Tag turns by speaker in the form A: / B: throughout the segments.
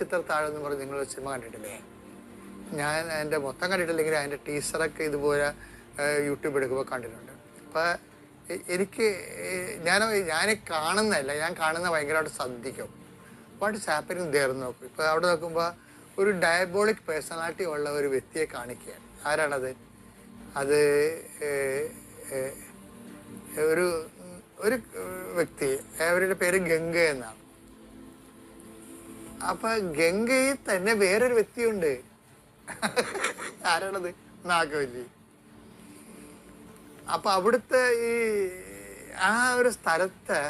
A: നക്ഷത്രത്താഴം എന്ന് പറഞ്ഞ് നിങ്ങൾ സിനിമ കണ്ടിട്ടില്ലേ? ഞാൻ അതിന്റെ മൊത്തം കണ്ടിട്ടില്ലെങ്കിൽ അതിന്റെ ടീസറൊക്കെ ഇതുപോലെ യൂട്യൂബ് എടുക്കുമ്പോൾ കണ്ടിട്ടുണ്ട്. അപ്പോൾ എനിക്ക് ഞാൻ ഞാൻ കാണുന്നതല്ല ഞാൻ കാണുന്ന ഭയങ്കരമായിട്ട് ശ്രദ്ധിക്കും. വാട്ട് ഹാപ്പനിങ് ദേർ നോക്കും. ഇപ്പോൾ അവിടെ നോക്കുമ്പോൾ ഒരു ഡയബോളിക് പേഴ്സണാലിറ്റി ഉള്ള ഒരു വ്യക്തിയെ കാണിക്കുകയാണ്. ആരാണത്? അത് ഒരു ഒരു വ്യക്തി. അവരുടെ പേര് ഗംഗ എന്നാണ്. അപ്പൊ ഗംഗയിൽ തന്നെ വേറൊരു വ്യക്തിയുണ്ട്. ആരാണത്? നാഗവല്ലി. അപ്പൊ അവിടുത്തെ ഈ ആ ഒരു സ്ഥലത്ത്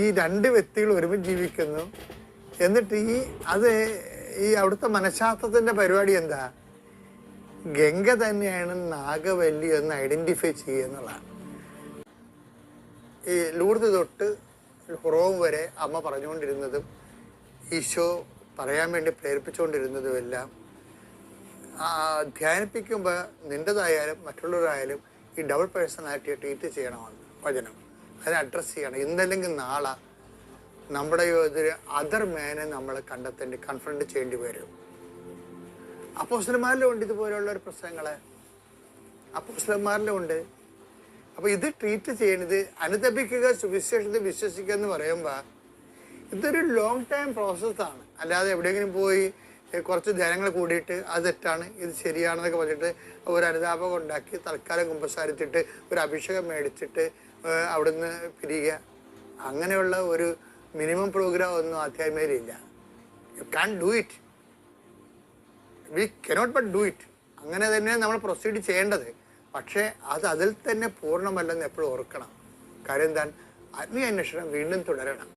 A: ഈ രണ്ട് വ്യക്തികൾ ഒരുമിച്ച് ജീവിക്കുന്നു. എന്നിട്ട് ഈ അത് ഈ അവിടുത്തെ മനഃശാസ്ത്രത്തിന്റെ പരിപാടി എന്താ? ഗംഗ തന്നെയാണ് നാഗവല്ലി എന്ന് ഐഡന്റിഫൈ ചെയ്യുക ഈ ലൂർദ് തൊട്ട് ഹുറോം വരെ അമ്മ പറഞ്ഞുകൊണ്ടിരുന്നതും ഈശോ പറയാൻ വേണ്ടി പ്രേരിപ്പിച്ചുകൊണ്ടിരുന്നതുമെല്ലാം ധ്യാനിപ്പിക്കുമ്പോൾ നിന്റെതായാലും മറ്റുള്ളവരായാലും ഈ ഡബിൾ പേഴ്സണാലിറ്റിയെ ട്രീറ്റ് ചെയ്യണമെന്ന് വചനം. അതിനെ അഡ്രസ്സ് ചെയ്യണം. ഇന്നല്ലെങ്കിൽ നാളെ നമ്മുടെ ഒരു അതർ മേനെ നമ്മൾ കണ്ടെത്തേണ്ടി കൺഫ്രണ്ട് ചെയ്യേണ്ടി വരും. അപ്പോസ്ലന്മാരിലും ഉണ്ട് ഇതുപോലെയുള്ള ഒരു പ്രശ്നങ്ങൾ അപ്പോസ്ലന്മാരിലും ഉണ്ട്. അപ്പൊ ഇത് ട്രീറ്റ് ചെയ്യണത് അനുദപിക്കുക സുവിശേഷത്തെ വിശ്വസിക്കുക എന്ന് പറയുമ്പോൾ ഇതൊരു ലോങ് ടൈം പ്രോസസ്സാണ് അല്ലാതെ എവിടെയെങ്കിലും പോയി കുറച്ച് ധനങ്ങൾ കൂടിയിട്ട് അത് തെറ്റാണ് ഇത് ശരിയാണെന്നൊക്കെ പറഞ്ഞിട്ട് ഒരു അനുതാപം ഉണ്ടാക്കി തൽക്കാലം കുമ്പസാരിച്ചിട്ട് ഒരു അഭിഷേകം മേടിച്ചിട്ട് അവിടുന്ന് പിരിയുക. അങ്ങനെയുള്ള ഒരു മിനിമം പ്രോഗ്രാം ഒന്നും ആധ്യാത്മികയിലില്ല you can do it we cannot but do it അങ്ങനെ തന്നെ നമ്മൾ പ്രൊസീഡ് ചെയ്യേണ്ടത്. പക്ഷേ അത് അതിൽ തന്നെ പൂർണമല്ലെന്ന് എപ്പോഴും ഓർക്കണം. കാര്യം എന്താ ആത്മീയ അന്വേഷണം വീണ്ടും തുടരണം.